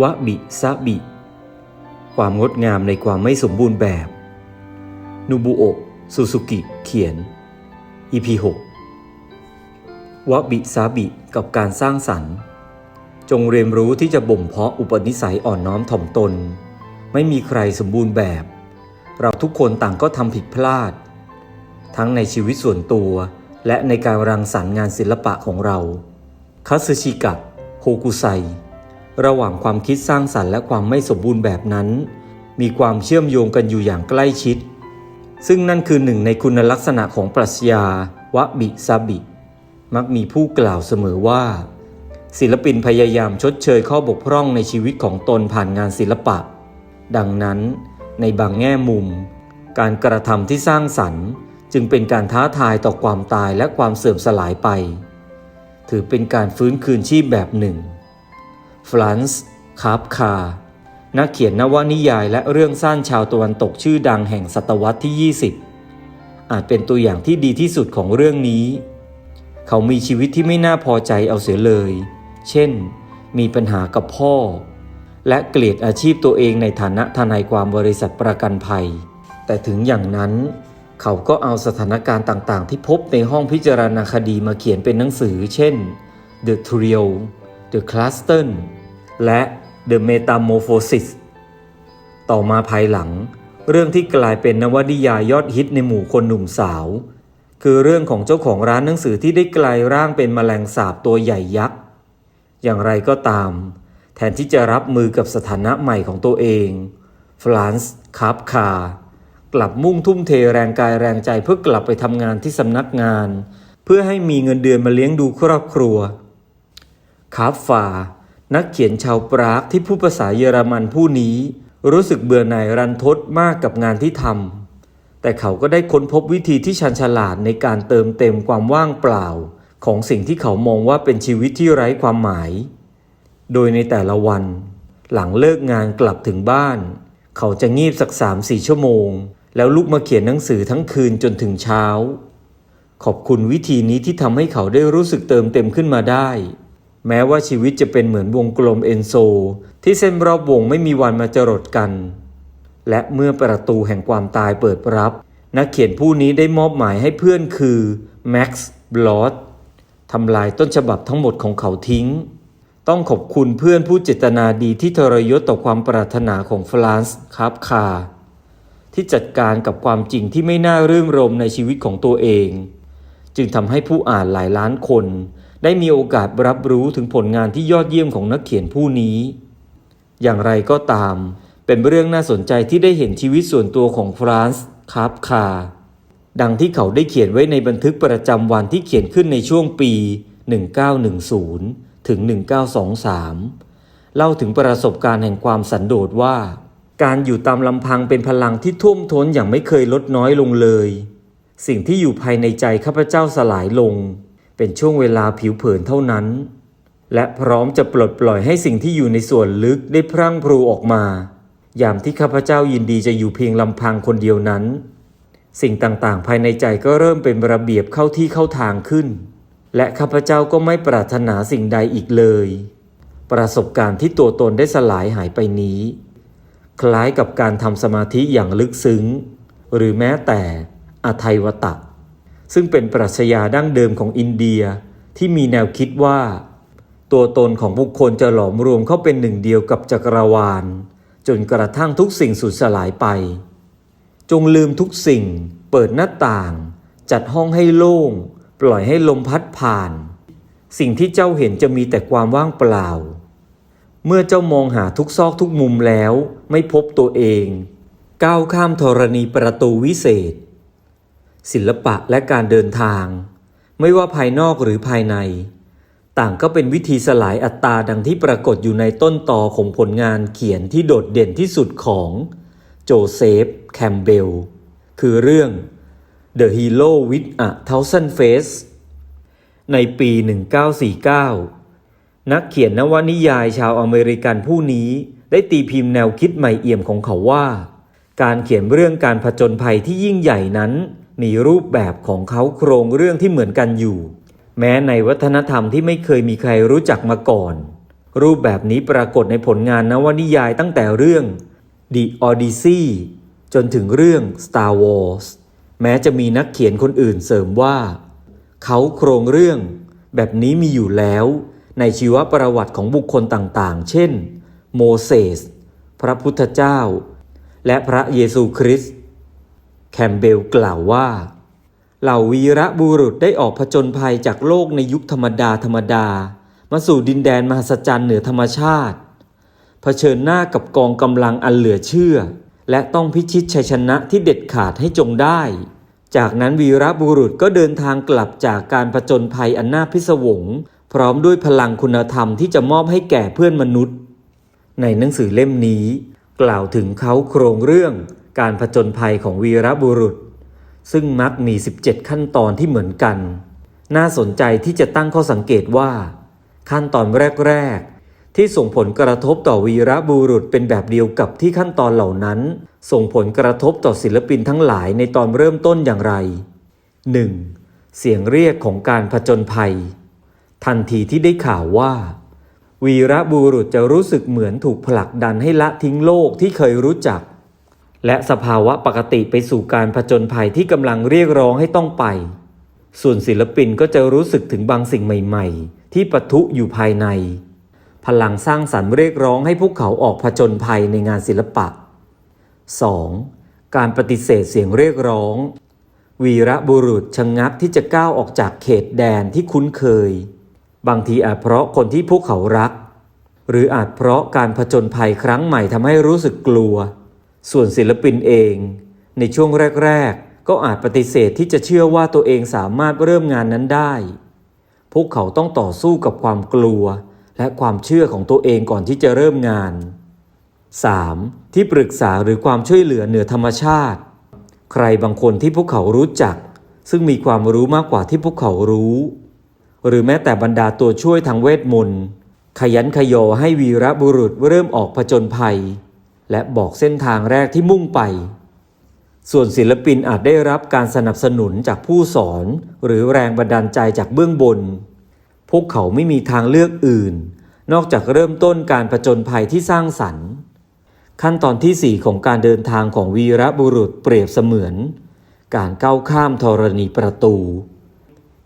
วะบิซะบิ ความงดงามในความไม่สมบูรณ์แบบ นูบุโอะซูซูกิ เขียน EP 6วะบิซาบิกับการสร้างสรรค์ จงเรียนรู้ที่จะบ่มเพาะอุปนิสัยอ่อนน้อมถ่อมตน ไม่มีใครสมบูรณ์แบบ เราทุกคนต่างก็ทำผิดพลาด ทั้งในชีวิตส่วนตัว และในการรังสรรค์งานศิลปะของเราคาซึชิกะ โฮกุไซ ระหว่างความคิดสร้างสรรค์และความไม่สมบูรณ์แบบนั้น มีความเชื่อมโยงกันอยู่อย่างใกล้ชิด ซึ่งนั่นคือหนึ่งในคุณลักษณะของปรัชญาวะบิซาบิ มักมีผู้กล่าวเสมอว่า ศิลปินพยายามชดเชยข้อบกพร่องในชีวิตของตนผ่านงานศิลปะ ดังนั้น ในบางแง่มุม การกระทำที่สร้างสรรค์ จึงเป็นการท้าทายต่อความตายและความเสื่อมสลายไป ถือเป็นการฟื้นคืนชีพแบบหนึ่ง ฟรานซ์คาร์ฟคานักเขียนนวนิยายและเรื่องสั้นชาวตะวันตกชื่อดังแห่งศตวรรษที่ 20 อาจเป็นตัวอย่างที่ดีที่สุดของเรื่องนี้ เขามีชีวิตที่ไม่น่าพอใจเอาเสียเลย เช่น มีปัญหากับพ่อ และเกลียดอาชีพตัวเองในฐานะทนายความบริษัทประกันภัย แต่ถึงอย่างนั้น เขาก็เอาสถานการณ์ต่างๆ ที่พบในห้องพิจารณาคดีมาเขียนเป็นหนังสือ เช่น The Trio The Cluster และ The Metamorphosis ต่อมาภายหลัง เรื่องที่กลายเป็นนวนิยายยอดฮิตในหมู่คนหนุ่มสาว คือเรื่องของเจ้าของร้านหนังสือที่ได้กลายร่างเป็นแมลงสาบตัวใหญ่ยักษ์ อย่างไรก็ตาม แทนที่จะรับมือกับสถานะใหม่ของตัวเองฟรานซ์คาร์ฟคา กลับมุ่งทุ่มเทแรงกายแรงใจเพื่อกลับไปทำงานที่สำนักงาน เพื่อให้มีเงินเดือนมาเลี้ยงดูครอบครัวคาร์ฟฟา นักเขียนชาวปรากที่ผู้ภาษาเยอรมันผู้นี้ รู้สึกเบื่อหน่ายรันทดมากกับงานที่ทำแต่เขาก็ได้ค้นพบวิธีที่ชันฉลาดในการเติมเต็มความว่างเปล่า ของสิ่งที่เขามองว่าเป็นชีวิตที่ไร้ความหมาย โดยในแต่ละวัน หลังเลิกงานกลับถึงบ้าน เขาจะงีบสักสามสี่ชั่วโมง แล้วลุกมาเขียนหนังสือทั้งคืนจนถึงเช้า ขอบคุณวิธีนี้ที่ทำให้เขาได้รู้สึกเติมเต็มขึ้นมาได้ แม้ว่าชีวิตจะเป็นเหมือนวงกลมเอนโซ ที่เส้นรอบวงไม่มีวันมาจรดกัน และเมื่อประตูแห่งความตายเปิดรับ นักเขียนผู้นี้ได้มอบหมายให้เพื่อนคือแม็กซ์บลอตทำลายต้นฉบับทั้งหมดของเขาทิ้ง ต้องขอบคุณเพื่อนผู้เจตนาดีที่ทรยศต่อความปรารถนาของฟรานซ์คาร์ฟคา ที่จัดการกับความจริงที่ไม่น่ารื่นรมในชีวิตของตัวเอง จึงทำให้ผู้อ่านหลายล้านคน ได้มีโอกาสรับรู้ถึงผลงานที่ยอดเยี่ยมของนักเขียนผู้นี้ อย่างไรก็ตาม เป็นเรื่องน่าสนใจที่ได้เห็นชีวิตส่วนตัวของฟรานซ์คาร์ฟคา ดังที่เขาได้เขียนไว้ในบันทึกประจำวันที่เขียนขึ้นในช่วงปี 1910 ถึง 1923 เล่าถึงประสบการณ์แห่งความสันโดษว่า การอยู่ตามลำพังเป็นพลังที่ท่วมท้นอย่างไม่เคยลดน้อยลงเลย สิ่งที่อยู่ภายในใจข้าพเจ้าสลายลง เป็นช่วงเวลาผิวเผินเท่านั้น และพร้อมจะปลดปล่อยให้สิ่งที่อยู่ในส่วนลึกได้พรั่งพรูออกมา ยามที่ข้าพเจ้ายินดีจะอยู่เพียงลำพังคนเดียวนั้น สิ่งต่างๆ ภายในใจก็เริ่มเป็นระเบียบเข้าที่เข้าทางขึ้น และข้าพเจ้าก็ไม่ปรารถนาสิ่งใดอีกเลย ประสบการณ์ที่ตัวตนได้สลายหายไปนี้ คล้ายกับการทำสมาธิอย่างลึกซึ้ง หรือแม้แต่อทัยวตะ ซึ่งเป็นปรัชญาดั้งเดิมของอินเดียที่มีแนวคิดว่า ตัวตนของบุคคลจะหลอมรวมเข้าเป็นหนึ่งเดียวกับจักรวาล จนกระทั่งทุกสิ่งสูญสลายไป จงลืมทุกสิ่ง เปิดหน้าต่าง จัดห้องให้โล่ง ปล่อยให้ลมพัดผ่าน สิ่งที่เจ้าเห็นจะมีแต่ความว่างเปล่า เมื่อเจ้ามองหาทุกซอกทุกมุมแล้ว ไม่พบตัวเอง ก้าวข้ามธรณีประตูวิเศษ ศิลปะและการเดินทาง ไม่ว่าภายนอกหรือภายใน ต่างก็เป็นวิธีสลายอัตตาดังที่ปรากฏอยู่ในต้นตอของผลงานเขียนที่โดดเด่นที่สุดของโจเซฟ แคมเบล คือเรื่อง The Hero with a Thousand Face ในปี 1949 นักเขียนนวนิยายชาวอเมริกันผู้นี้ได้ตีพิมพ์แนวคิดใหม่เอี่ยมของเขาว่า การเขียนเรื่องการผจญภัยที่ยิ่งใหญ่นั้น มีรูปแบบของเขาโครงเรื่องที่เหมือนกันอยู่ แม้ในวัฒนธรรมที่ไม่เคยมีใครรู้จักมาก่อน รูปแบบนี้ปรากฏในผลงานนวนิยายตั้งแต่เรื่อง The Odyssey จนถึงเรื่อง Star Wars แม้จะมีนักเขียนคนอื่นเสริมว่า เขาโครงเรื่อง แบบนี้มีอยู่แล้ว ในชีวประวัติของบุคคลต่างๆ เช่น โมเสส พระพุทธเจ้า และพระเยซูคริสต์ แคมเบลกล่าวว่า เหล่าวีระบุรุษได้ออกผจญภัยจากโลกในยุคธรรมดาธรรมดา มาสู่ดินแดนมหัศจรรย์เหนือธรรมชาติ เผชิญหน้ากับกองกำลังอันเหลือเชื่อ และต้องพิชิตชัยชนะที่เด็ดขาดให้จงได้ จากนั้นวีระบุรุษก็เดินทางกลับจากการผจญภัยอันน่าพิศวง พร้อมด้วยพลังคุณธรรมที่จะมอบให้แก่เพื่อนมนุษย์ ในหนังสือเล่มนี้ กล่าวถึงเขาโครงเรื่อง การผจญภัยของวีรบุรุษ ซึ่งมักมี 17 ขั้นตอนที่เหมือนกัน น่าสนใจที่จะตั้งข้อสังเกตว่า ขั้นตอนแรก ๆ ที่ส่งผลกระทบต่อวีรบุรุษเป็นแบบเดียวกับที่ขั้นตอนเหล่านั้น ส่งผลกระทบต่อศิลปินทั้งหลายในตอนเริ่มต้นอย่างไร 1. เสียงเรียกของการผจญภัย ทันทีที่ได้ข่าวว่าวีรบุรุษจะรู้สึกเหมือนถูกผลักดันให้ละทิ้งโลกที่เคยรู้จัก และสภาวะปกติไปสู่การผจญภัยที่กำลังเรียกร้องให้ต้องไป ส่วนศิลปินก็จะรู้สึกถึงบางสิ่งใหม่ๆ ที่ปะทุอยู่ภายใน พลังสร้างสรรค์เรียกร้องให้พวกเขาออกผจญภัยในงานศิลปะ 2. การปฏิเสธเสียงเรียกร้อง วีระบุรุษชะงงักที่จะก้าวออกจากเขตแดนที่คุ้นเคย บางทีอาจเพราะคนที่พวกเขารัก หรืออาจเพราะการผจญภัยครั้งใหม่ทำให้รู้สึกกลัว ส่วนศิลปินเอง ในช่วงแรก ๆ ก็อาจปฏิเสธที่จะเชื่อว่าตัวเองสามารถเริ่มงานนั้นได้ พวกเขาต้องต่อสู้กับความกลัว และความเชื่อของตัวเองก่อนที่จะเริ่มงาน 3. ที่ปรึกษาหรือความช่วยเหลือเหนือธรรมชาติ ใครบางคนที่พวกเขารู้จัก ซึ่งมีความรู้มากกว่าที่พวกเขารู้ หรือแม้แต่บรรดาตัวช่วยทางเวทมนต์ขยันขยอให้วีระบุรุษเริ่มออกผจญภัย และบอกเส้นทางแรกที่มุ่งไป ส่วนศิลปินอาจได้รับการสนับสนุนจากผู้สอน หรือแรงบันดาลใจจากเบื้องบน พวกเขาไม่มีทางเลือกอื่น นอกจากเริ่มต้นการผจญภัยที่สร้างสรรค์ ขั้นตอนที่ 4 ของการเดินทางของวีระบุรุษเปรียบเสมือน การก้าวข้ามธรณีประตู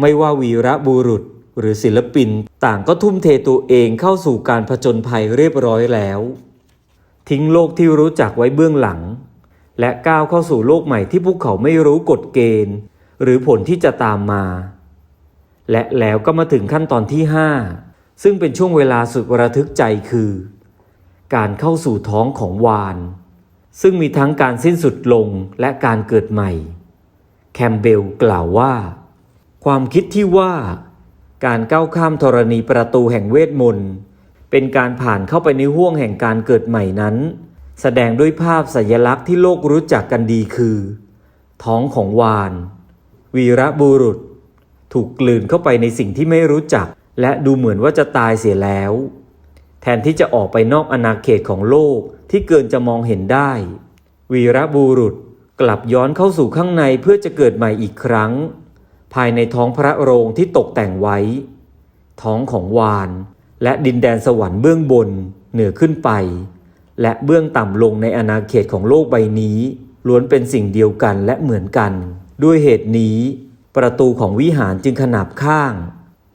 ไม่ว่าวีระบุรุษหรือศิลปินต่างก็ทุ่มเทตัวเองเข้าสู่การผจญภัยเรียบร้อยแล้ว ทิ้งโลกที่รู้จักไว้เบื้องหลัง และก้าวเข้าสู่โลกใหม่ที่พวกเขาไม่รู้กฎเกณฑ์ หรือผลที่จะตามมา และแล้วก็มาถึงขั้นตอนที่ 5 ซึ่งเป็นช่วงเวลาสุดระทึกใจคือ การเข้าสู่ท้องของวาน ซึ่งมีทั้งการสิ้นสุดลงและการเกิดใหม่ แคมเบลกล่าวว่า ความคิดที่ว่า การก้าวข้ามธรณีประตูแห่งเวทมนต์ เป็นการผ่านเข้าไปในห้วงแห่งการเกิดใหม่นั้น แสดงด้วยภาพสัญลักษณ์ที่โลกรู้จักกันดีคือ ท้องของวาน วีระบุรุษ ถูกกลืนเข้าไปในสิ่งที่ไม่รู้จัก และดูเหมือนว่าจะตายเสียแล้ว แทนที่จะออกไปนอกอาณาเขตของโลกที่เกินจะมองเห็นได้ วีระบุรุษกลับย้อนเข้าสู่ข้างในเพื่อจะเกิดใหม่อีกครั้ง ภายในท้องพระโรงที่ตกแต่งไว้ ท้องของวาน และดินแดนสวรรค์เบื้องบนเหนือขึ้นไป และเบื้องต่ำลงในอาณาเขตของโลกใบนี้ ล้วนเป็นสิ่งเดียวกันและเหมือนกัน ด้วยเหตุนี้ ประตูของวิหารจึงขนาบข้าง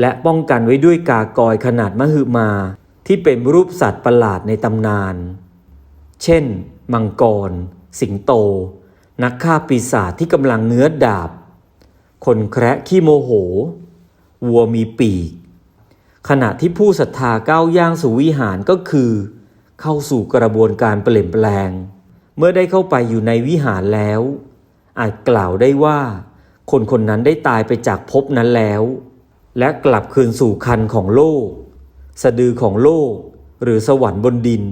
และป้องกันไว้ด้วยกากอยขนาดมหึมา ที่เป็นรูปสัตว์ประหลาดในตำนาน เช่น มังกร สิงโต นักฆ่าปีศาจที่กำลังเงื้อดาบ คนแคระขี้โมโห วัวมีปีก ขณะที่ผู้ศรัทธาก้าวย่างสู่วิหารก็คือ เข้าสู่กระบวนการเปลี่ยนแปลง เมื่อได้เข้าไปอยู่ในวิหารแล้ว อาจกล่าวได้ว่า คนคนนั้นได้ตายไปจากภพนั้นแล้ว และกลับคืนสู่คันของโลก สะดือของโลก หรือสวรรค์บนดิน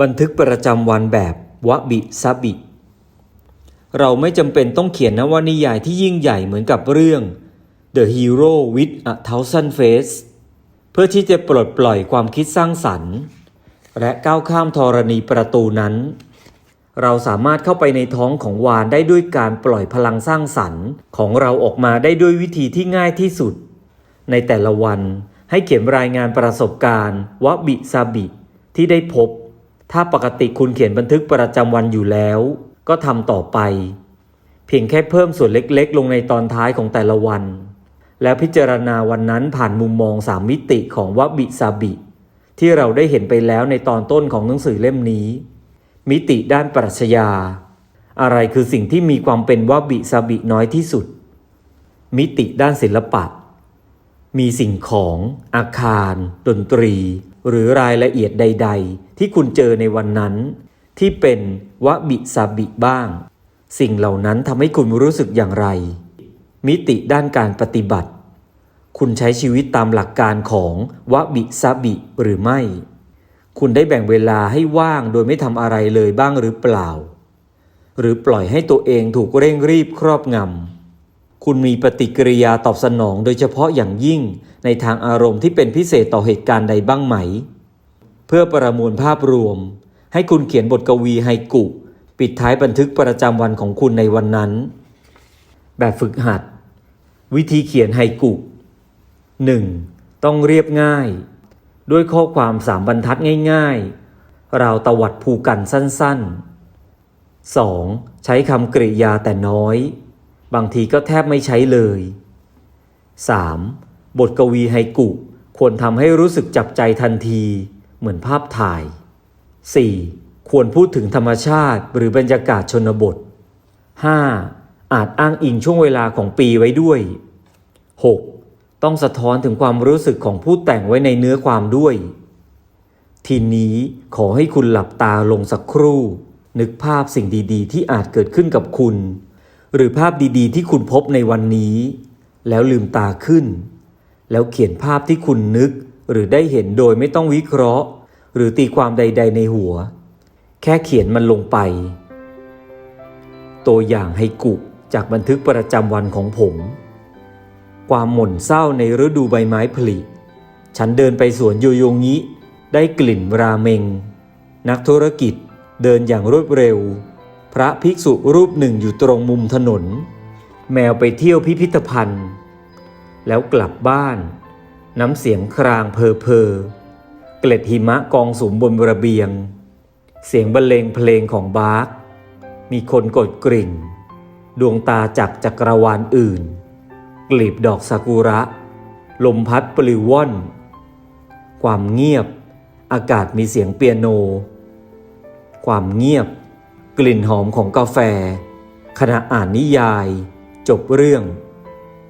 บันทึกประจำวันแบบวะบิซาบิ เราไม่จำเป็นต้องเขียนนวนิยายที่ยิ่งใหญ่เหมือนกับเรื่อง The Hero with a Thousand Face เพื่อที่จะปลดปล่อยความคิดสร้างสรรค์ และก้าวข้ามธรณีประตูนั้น เราสามารถเข้าไปในท้องของวานได้ด้วยการปล่อยพลังสร้างสรรค์ของเราออกมาได้ด้วยวิธีที่ง่ายที่สุด ในแต่ละวันให้เขียนรายงานประสบการณ์วบิซาบิที่ได้พบ ถ้าปกติคุณเขียนบันทึกประจำวันอยู่แล้ว ก็ทำต่อไป เพียงแค่เพิ่มส่วนเล็กๆ ลงในตอนท้ายของแต่ละวัน แล้วพิจารณาวันนั้นผ่านมุมมองสามมิติของวบิซาบิ ที่เราได้เห็นไปแล้วในตอนต้นของหนังสือเล่มนี้ มิติด้านปรัชญา อะไรคือสิ่งที่มีความเป็นวบิซาบิน้อยที่สุด มิติด้านศิลปะ มีสิ่งของ อาคาร ดนตรี หรือรายละเอียดใด ๆ ที่คุณเจอในวันนั้น ที่เป็นวบิซาบิบ้าง สิ่งเหล่านั้นทำให้คุณรู้สึกอย่างไรมิติด้านการปฏิบัติ คุณใช้ชีวิตตามหลักการของวบิซาบิหรือไม่ คุณได้แบ่งเวลาให้ว่างโดยไม่ทำอะไรเลยบ้างหรือเปล่า หรือปล่อยให้ตัวเองถูกเร่งรีบครอบงำ คุณมีปฏิกิริยาตอบสนองโดยเฉพาะอย่างยิ่งในทางอารมณ์ที่เป็นพิเศษต่อเหตุการณ์ใดบ้างไหม เพื่อประมวลภาพรวม ให้คุณเขียนบทกวีไฮกุ ปิดท้ายบันทึกประจำวันของคุณในวันนั้น แบบฝึกหัด วิธีเขียนไฮกุ 1. ต้องเรียบง่าย ด้วยข้อความสามบรรทัดง่ายๆ ราวตวัดภูกันสั้นๆ 2. ใช้คำกริยาแต่น้อย บางทีก็แทบไม่ใช้เลย 3. บทกวีไฮกุควรทำให้รู้สึกจับใจทันที เหมือนภาพถ่าย 4. ควรพูดถึงธรรมชาติหรือบรรยากาศชนบท 5. อาจอ้างอิงช่วงเวลาของปีไว้ด้วย 6. ต้องสะท้อนถึงความรู้สึกของผู้แต่งไว้ในเนื้อความด้วย ทีนี้ขอให้คุณหลับตาลงสักครู่ นึกภาพสิ่งดีๆ ที่อาจเกิดขึ้นกับคุณ หรือภาพดีๆ ที่คุณพบในวันนี้ แล้วลืมตาขึ้น แล้วเขียนภาพที่คุณนึก หรือได้เห็นโดยไม่ต้องวิเคราะห์ หรือตีความใด ๆ ในหัว แค่เขียนมันลงไป ตัวอย่างให้กุจากบันทึกประจำวันของผม ความหม่นเศร้าในฤดูใบไม้ผลิ ฉันเดินไปสวนโยโยงิได้กลิ่นราเมง นักธุรกิจเดินอย่างรวดเร็ว พระภิกษุรูปหนึ่งอยู่ตรงมุมถนน แมวไปเที่ยวพิพิธภัณฑ์ แล้วกลับบ้าน น้ำเสียงครางเพอเพอเกล็ดหิมะกองสุมบนระเบียง เสียงบรรเลงเพลงของบาร์กมีคนกดกริ่ง ดวงตาจากจักรวาลอื่น กลีบดอกซากุระ ลมพัดปลิวว่อน ความเงียบ อากาศมีเสียงเปียโน ความเงียบ กลิ่นหอมของกาแฟ ขณะอ่านนิยาย จบเรื่อง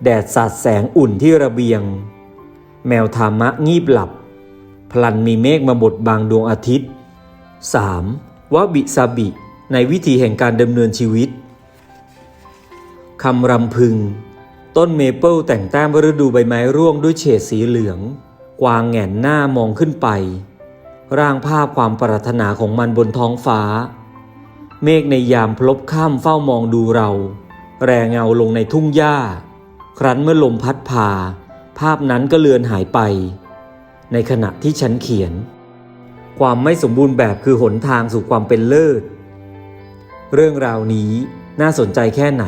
แดดสาดแสงอุ่นที่ระเบียง แมวธามะงีบหลับ พลันมีเมฆมาบดบางดวงอาทิตย์ 3. วบิซาบิ ในวิธีแห่งการดำเนินชีวิตคำรำพึง ต้นเมเปิลแต่งแต้มฤดูใบไม้ร่วงด้วยเฉดสีเหลือง กวางแหงนหน้ามองขึ้นไป ร่างภาพความปรารถนาของมันบนท้องฟ้า เมฆในยามพลบค่ำเฝ้ามองดูเรา แรงเงาลงในทุ่งหญ้า ครั้นเมื่อลมพัดพา ภาพนั้นก็เลือนหายไป ในขณะที่ฉันเขียน ความไม่สมบูรณ์แบบคือหนทางสู่ความเป็นเลิศ เรื่องราวนี้น่าสนใจแค่ไหน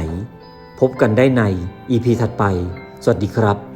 พบกันได้ใน EP ถัดไป สวัสดีครับ